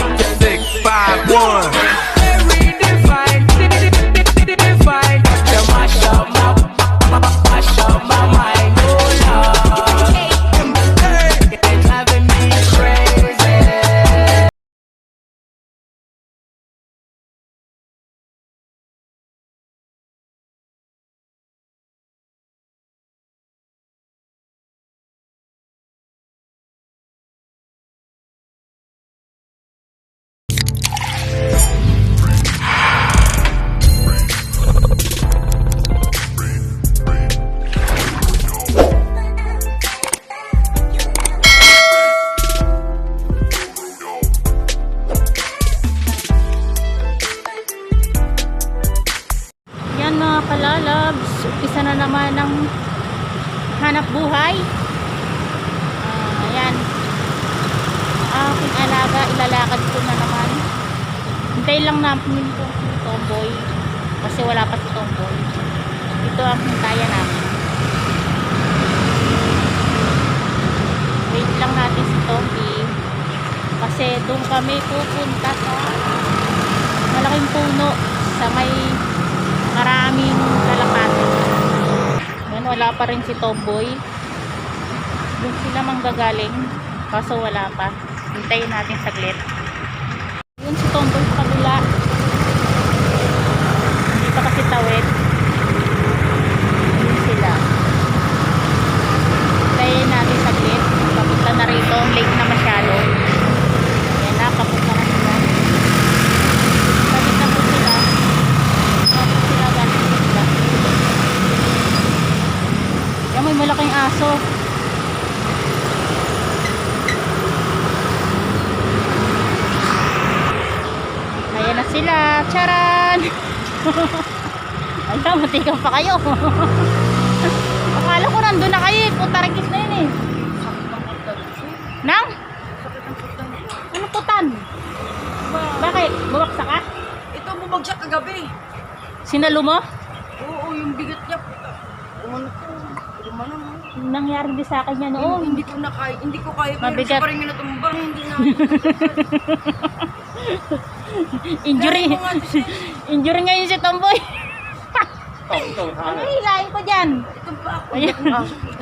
the mga kalalabs, umpisa na naman ng hanap buhay. Ah, ayan. Aking alaga, ilalakad ko na naman. Hintay lang namin ito si Tomboy. Kasi wala pa si Tomboy. Ito ang hintayan namin. Wait lang natin si Tomboy. Kasi doon kami pupunta sa malaking puno sa may maraming kalapate. Yan, wala pa rin si Tomboy. Doon sila manggagaling. Kaso wala pa. Hintayin natin saglit. Yun si Tomboy sa kabila. Hindi pa kasi tawid. Yun sila. Hintayin natin saglit. Papunta na rito. Late na masyado. Yan na, papunta na sila. Saglit na po sila. Tapos sila galing sa isla. Yan, may malaking aso. Ayan na sila. Charan! Ayan, matigaw pa kayo. Akala ko nandun na kayo. eh. Putarikis na yun eh. Nang? Ano putan? Bakit? Bumaksa ka? Ito bumagsak kagabi. Sinalo mo? Oo, yung bigat niya. puta. Umano ko. Umano mo. Nangyari din sa akin yan Oo, noon. hindi ko na kaya. Hindi ko kaya. Pero Mabigat. siya rin yung natumbang. Hindi na. Injury. Injury ngayon si Tomboy. ano hilahin ko dyan? Ito pa ako. Ayan.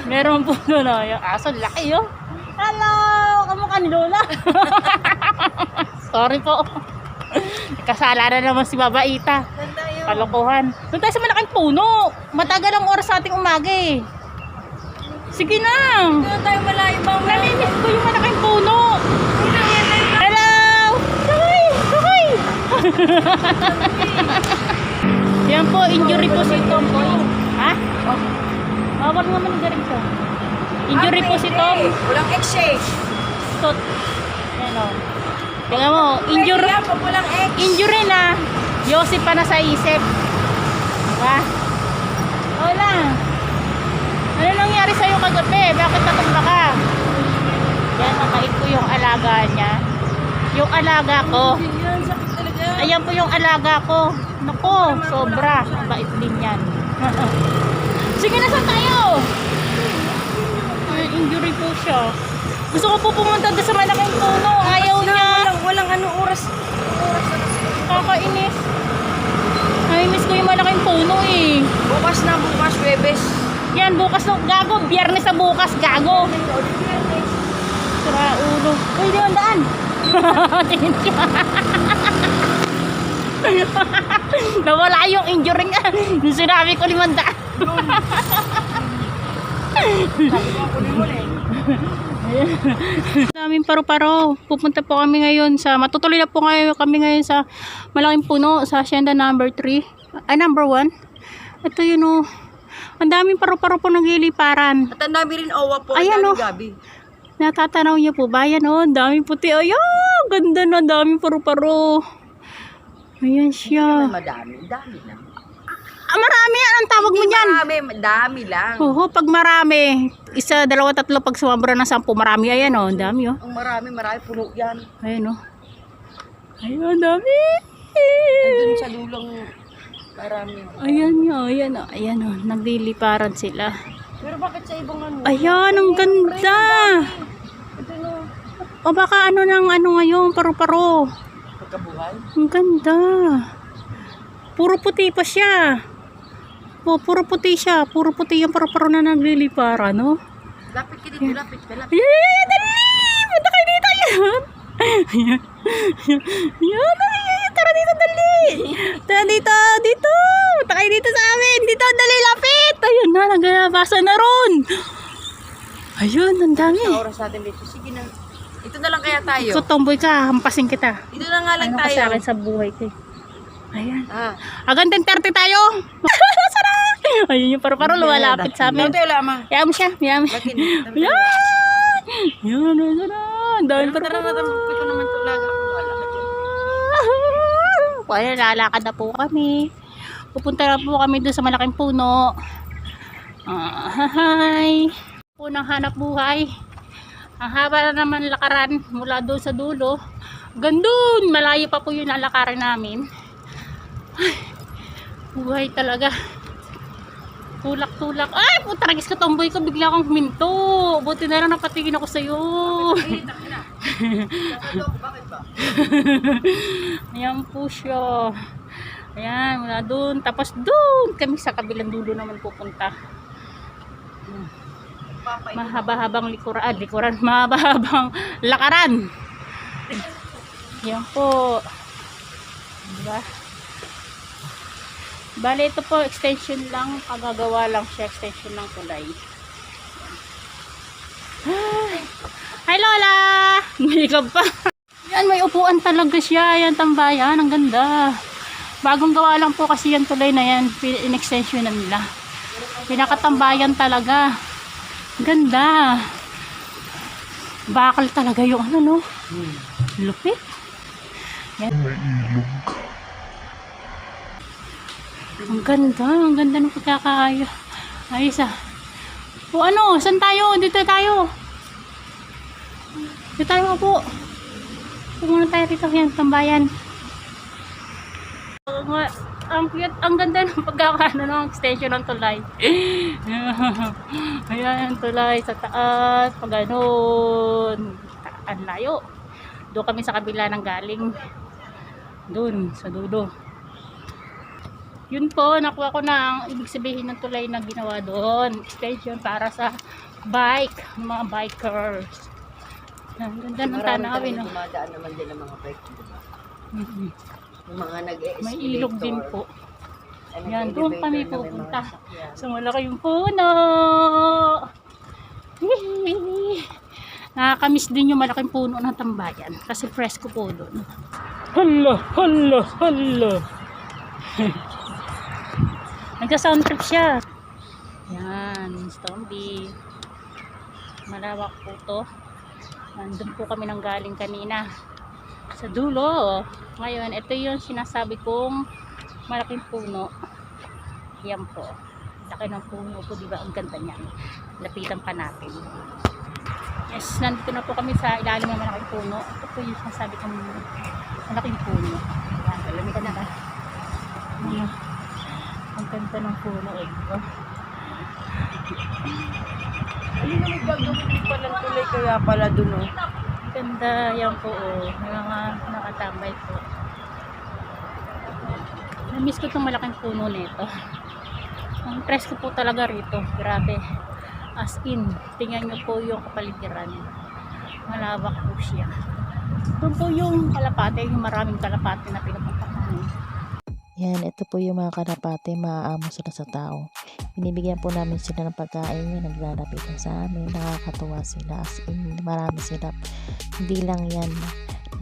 Meron po doon. Oh. Yung aso, laki oh. Hello! Kamukha ni Lola. Sorry po. Kasala na naman si Babaita. Kalokohan. Doon tayo sa malaking puno. Matagal ang oras sa ating umaga eh. Sige na. Doon tayo malayo ba? Namimiss ko yung malaking puno. Hello! Sakay! Sakay! Yan po, injury po si Tomboy. Ha? Wag naman yung galing siya. Injury po si Tom. Walang eh. Tot. Yan o. Tingnan mo, injury, injury na. Yosip pa na sa isip. Diba? Wala. Ano nangyari sa'yo kagabi? Bakit natumba ka? Yan, mabait ko yung alaga niya. Yung alaga ko. Ayan po yung alaga ko. Nako, sobra. Bait din yan. Sige na saan tayo? Ay, injury po siya. Gusto ko po pumunta doon sa malaking puno. Ayaw Na, niya. Walang, walang ano oras. Oras na kasi. Kakainis. Ay, miss ko yung malaking puno eh. Bukas na, bukas, Webes. Yan, bukas na. Gago, biyernes na bukas. Gago. Sira ulo. Uy, di daan. Nawala yung injury nga. Yung sinabi ko limanda. Daming paru-paro. Pupunta po kami ngayon sa, matutuloy na po kami ngayon sa malaking puno sa Hacienda number 3. Ay, number 1. Ito yun oh. Ang daming paru-paro po nagliliparan. At ang dami rin owa po. Ayan, ang oh. gabi. Natatanaw niyo po ba? Yan oh, ang daming puti. Ayan, ganda na, ang daming paru-paro. Ayan siya. Madami, dami lang. Ah, marami yan. Ang tawag mo Hindi niyan. marami, dami lang. Oo, pag marami. Isa, dalawa, tatlo. Pag sumabra ng sampu, marami. Ayan oh, ang dami oh. Ang marami, marami, puno yan. Ayan oh. Ayan, ang dami. Nandun sa lulong, marami. Ayan yun, ayan oh. Ayan oh, nagliliparan sila. Pero bakit sa ibang ano? Ayan, ang ganda. Ito no. O baka ano ng ano ngayon, paro-paro. Pagkabuhay. Ang ganda. Puro puti pa siya. O, puro puti siya. Puro puti yung paro-paro na naglilipara, no? Lapit ka dito, lapit ka, lapit. Ay, ay, ay, dali! Punta kayo dito, yan! Yan, yan, dali, yan, tara dito, dali! Tara dito, dito! Punta kayo dito sa amin! Dito, dali, lapit! Ayun na, naglabasa na ron! Ayun, ang dami. Sa oras natin dito. Sige na. Ito na lang kaya tayo. So, tomboy ka, hampasin kita. Dito na nga lang Ano tayo. sa akin sa buhay ko eh. Ayan. Ah. Hanggang 10.30 tayo! Sana! Ayun yung paro-paro, lumalapit sa amin. Ito tayo lama. Kaya mo siya. Bakit? Yan! Yan, yan. Ang dami Tara, tara, paro-paro. tara. Ito naman ito laga. Wala ka dyan. Kaya lalakad na po kami. Pupunta na po kami doon sa malaking puno. Ah, hi! Punang hanap buhay. Ang haba na naman lakaran mula doon sa dulo. Gandun! Malayo pa po yung lalakaran namin. Ay, buhay talaga. Tulak-tulak. Ay, puta, nagis ka tomboy ko. Bigla akong huminto. Buti na lang napatingin ako sa'yo. Ba? Ayan po siya. Ayan, mula doon. Tapos doon kami sa kabilang dulo naman pupunta. Mahaba-habang likuran. Ah, likuran. Mahaba-habang lakaran. Ayan po. Diba? Bale, ito po, extension lang. Pagagawa lang siya, extension ng kulay. Ay. Hi, Lola! Ikaw pa. Yan, may upuan talaga siya. Yan, tambayan. Ang ganda. Bagong gawa lang po kasi yan tulay na yan. In-extension na nila. Pinakatambayan talaga. Ganda. Bakal talaga yung ano, no? Lupit. Yan. Ang ganda. Ang ganda ng pagkakaayo. Ayos ah. O ano, saan tayo? Dito tayo. Dito tayo po. Pumunta tayo dito yan, tambayan. Ang, ang cute, ang ganda ng pagkakaano ng extension ng tulay. Ayan, tulay sa taas, pag ganun. Ang layo. Doon kami sa kabila ng galing. Doon, sa dulo. Yun po, nakuha ko na ang ibig sabihin ng tulay na ginawa doon. Extension para sa bike, mga bikers. Ang ganda ng Marami tanawin. No? dumadaan naman din ang mga bike. Mhm. Yung mga nag-e-escalator. May ilog din po. Yan, doon kami pupunta. sasakyan. Sa malaking puno. Nakakamiss din yung malaking puno ng tambayan. Kasi fresco po doon. Hala, hala, hala. Nagsa-sound trip siya. Yan, Stomby. Malawak po to. Nandun po kami nang galing kanina. Sa dulo. Ngayon, ito yung sinasabi kong malaking puno. Yan po. Laki ng puno po, di ba? Ang ganda niyan. Lapitan pa natin. Yes, nandito na po kami sa ilalim ng malaking puno. Ito po yung sinasabi kong malaking puno. Yan, alam ka na ba? Ang ganda ng puno eh. Oh. Tuloy kaya pala dun oh. Ganda yan po oh. May mga nakatambay po. Namiss ko itong malaking puno nito. Ang presko po talaga rito. Grabe. As in, tingnan nyo po yung kapaligiran. Malawak po siya. Doon po yung kalapate, yung maraming kalapate na pinupunta namin. Yan, ito po yung mga karapate, maaamo sila sa tao. Binibigyan po namin sila ng pagkain, yan, naglalapitan sa amin, nakakatuwa sila, as in, marami sila. Hindi lang yan,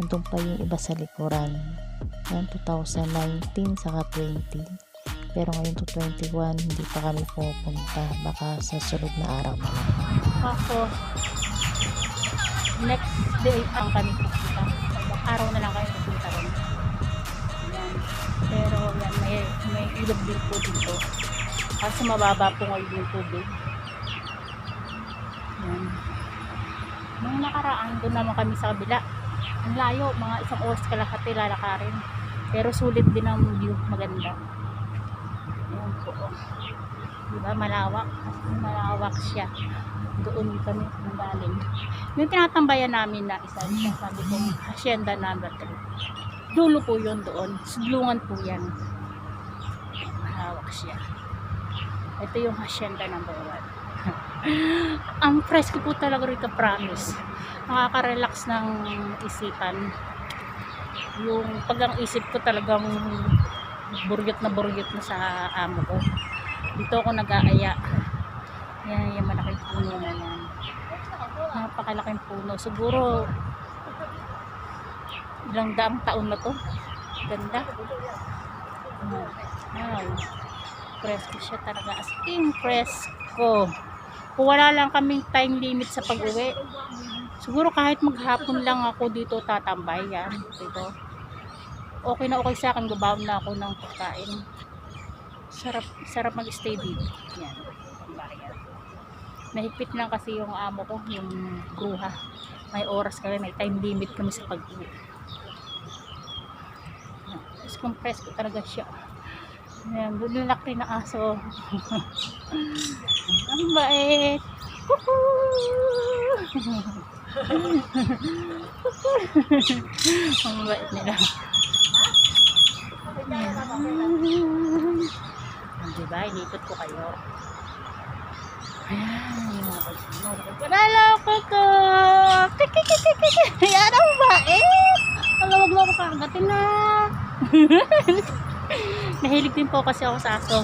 nandun pa yung iba sa likuran. Yan, 2019, saka 20. Pero ngayon to 21, hindi pa kami pupunta. Baka sa sunod na araw na. Ako, next day ang kami pupunta. Araw na lang kayo ilog din po dito. Kasi mababa po ngayon yung tubig. Yan. Nung nakaraan, doon naman kami sa kabila. Ang layo, mga isang oras kalahati lalakarin. Pero sulit din ang view, maganda. Yan po. Diba? Malawak. Malawak siya. Doon kami nanggaling. Yung tinatambayan namin na isa, sabi ko, Hacienda number 3. Dulo po yun doon. Sublungan po yan. Siya. Ito yung Hacienda number 1. Ang fresco po talaga rito, promise. Nakaka-relax ng isipan. Yung pag ang isip ko talagang buryot na buryot na sa amo ko. Dito ako nag-aaya. Yan, yung malaking puno na yan. Napakalaking puno. Siguro ilang daang taon na to. Ganda. Wow. Fresco siya talaga. As in fresco. Kung wala lang kaming time limit sa pag-uwi, siguro kahit maghapon lang ako dito tatambay yan. Dito. Okay na okay sa akin. Gabaw na ako ng pagkain. Sarap, sarap mag-stay dito. Yan. Tambayan. Nahigpit lang kasi yung amo ko, yung gruha. May oras kami, may time limit kami sa pag-uwi. Tapos compress ko talaga siya. Ayan, doon yung laki na aso. Ang bait. Ang bait nila. Ayan. Diba? Inikot ko kayo. Ayan, yung mga pagsunod. Panaloko ko! Kikikikikik! Yan ang bait! Alam, wag mo ako kagatin na. Nahilig din po kasi ako sa aso.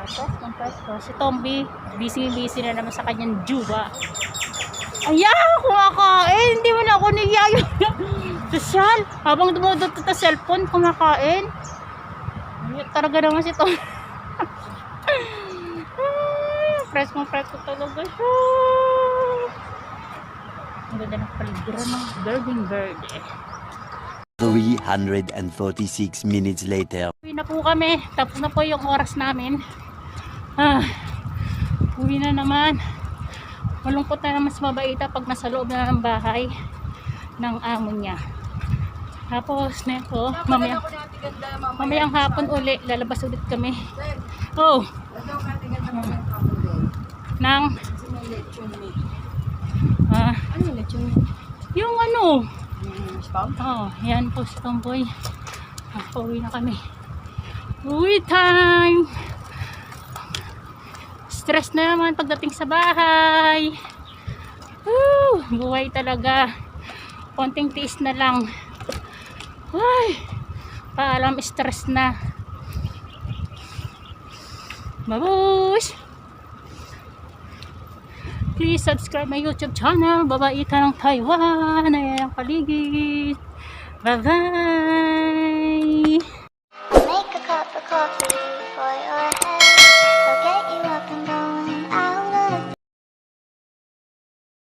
Tapos, compress ko. Si Tomby, busy-busy na naman sa kanyang juba. Ayan, kumakain. Hindi mo na ako niyayo. Sosyal. Habang dumudot sa cellphone, kumakain. Talaga naman si Tom. fresh mo, fresh ko talaga siya. Ang ganda ng paligiran ng birding bird eh. 346 minutes later. Uwi na po kami. Tapos na po yung oras namin. Ah, uwi na naman. Malungkot na naman sa mabaita pag nasa loob na ng bahay ng amo niya. Tapos na ito, mamaya, mamayang hapon uli, lalabas ulit kami. Oh, nang, ah, Ano yung lechon yung ano, Yung spam? oh, yan po si Tomboy. Ah, uwi na kami. Uwi time! Stress na naman pagdating sa bahay. Woo! Buhay talaga. Konting tiis na lang. Ay! Paalam stress na. Babush! Please subscribe my YouTube channel. Babaita ng Taiwan. Ayan ang paligid. Bye-bye!